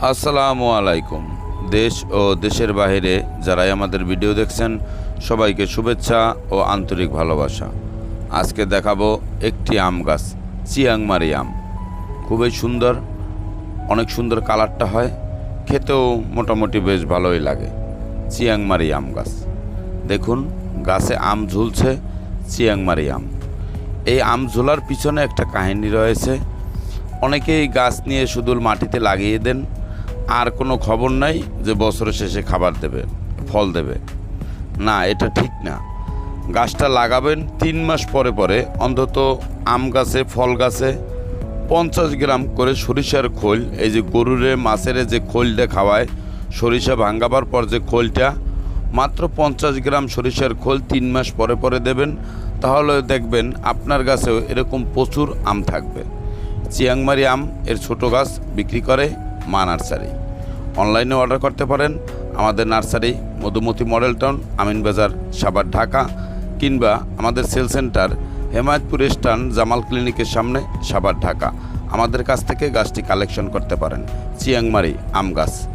আসসালামু আলাইকুম। দেশ ও দেশের বাইরে যারাই আমাদের ভিডিও দেখছেন, সবাইকে শুভেচ্ছা ও আন্তরিক ভালোবাসা। আজকে দেখাবো একটি আম গাছ, চিয়াংমারি আম। খুবই সুন্দর, অনেক সুন্দর কালারটা হয়, খেতেও মোটামুটি বেশ ভালোই লাগে, চিয়াংমারি আম গাছ। দেখুন, গাছে আম ঝুলছে, চিয়াংমারি আম। এই আম ঝোলার পিছনে একটা কাহিনী রয়েছে। অনেকেই গাছ নিয়ে শুধু মাটিতে লাগিয়ে দেন আর কোনো খবর নাই যে বছরের শেষে খাবার দেবে, ফল দেবে। না, এটা ঠিক না। গাছটা লাগাবেন, তিন মাস পরে পরে অন্তত আম গাছে, ফল গাছে পঞ্চাশ গ্রাম করে সরিষার খোল, এই যে গরুরে, মাছের যে খোলটা খাওয়ায়, সরিষা ভাঙ্গাবার পর যে খোলটা, মাত্র পঞ্চাশ গ্রাম সরিষার খোল তিন মাস পরে পরে দেবেন, তাহলে দেখবেন আপনার গাছেও এরকম প্রচুর আম থাকবে। চিয়াংমারি আম, এর ছোট গাছ বিক্রি করে মা নার্সারি। অনলাইনে অর্ডার করতে পারেন আমাদের nursery, Madhumati model town Aminbazar Savar Dhaka, কিংবা আমাদের সেল সেন্টার, হেমায়তপুর স্টান জামাল ক্লিনিকের সামনে সাবার ঢাকা। আমাদের কাছ থেকে গাছটি কালেকশন করতে পারেন। চিয়াংমারি, আম গাছ।